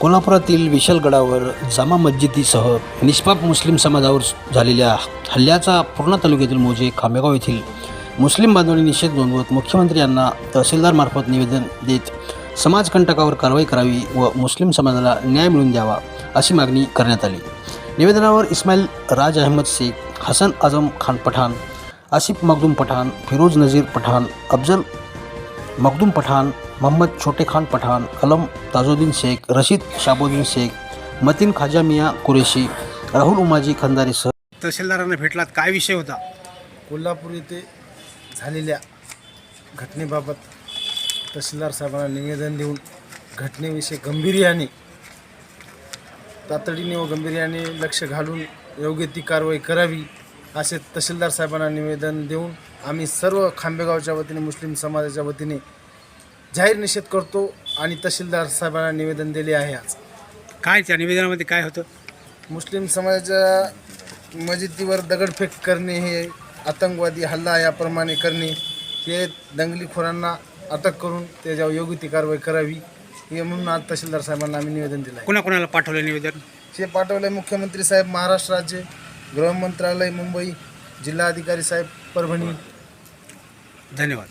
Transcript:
कोल्हापुरातील विशालगडावर जामा मस्जिदीसह निष्पाप मुस्लिम समाजावर झालेल्या हल्ल्याचा पूर्णा तालुक्यातील मोजे खांबेगाव येथील मुस्लिम बांधवांनी निषेध नोंदवत मुख्यमंत्री यांना तहसीलदारमार्फत निवेदन देत समाजकंटकावर कारवाई करावी व मुस्लिम समाजाला न्याय मिळवून द्यावा अशी मागणी करण्यात आली. निवेदनावर इस्माईल राज अहमद शेख हसन आझम खान पठाण आसिफ मखदूम पठाण फिरोज नजीर पठाण अफजल मखदूम पठाण मोहम्मद छोटे खान पठाण कलम ताजुद्दीन शेख रशीद शाबुद्दीन शेख मतीन खाजा मिया कुरेशी राहुल उमाजी खंदारेसह तहसीलदारांना भेटलात. काय विषय होता? कोल्हापूर येथे झालेल्या घटनेबाबत तहसीलदार साहेबांना निवेदन देऊन घटनेविषयी गंभीर्याने तातडीने व गंभीर्याने लक्ष घालून योग्य ती कारवाई करावी. असे तहसीलदार साहेबांना निवेदन देऊन आम्ही सर्व खांबेगावच्या वतीने मुस्लिम समाजाच्या वतीने जाहीर निषेध करतो आणि तहसीलदार साहेबांना निवेदन दिले आहे आज. काय त्या निवेदनामध्ये काय होतं? मुस्लिम समाजाच्या मस्जिदीवर दगडफेक करणे हे आतंकवादी हल्ला याप्रमाणे करणे हे दंगलीखोरांना अटक करून त्याच्यावर योग्य ती कारवाई करावी हे म्हणून आज तहसीलदार साहेबांना आम्ही निवेदन दिलं आहे. कोणाकोणाला पाठवलं निवेदन? हे पाठवले मुख्यमंत्री साहेब महाराष्ट्र राज्य. गृहमंत्रालय मुंबई जिल्हाधिकारी साहेब परभणी. धन्यवाद.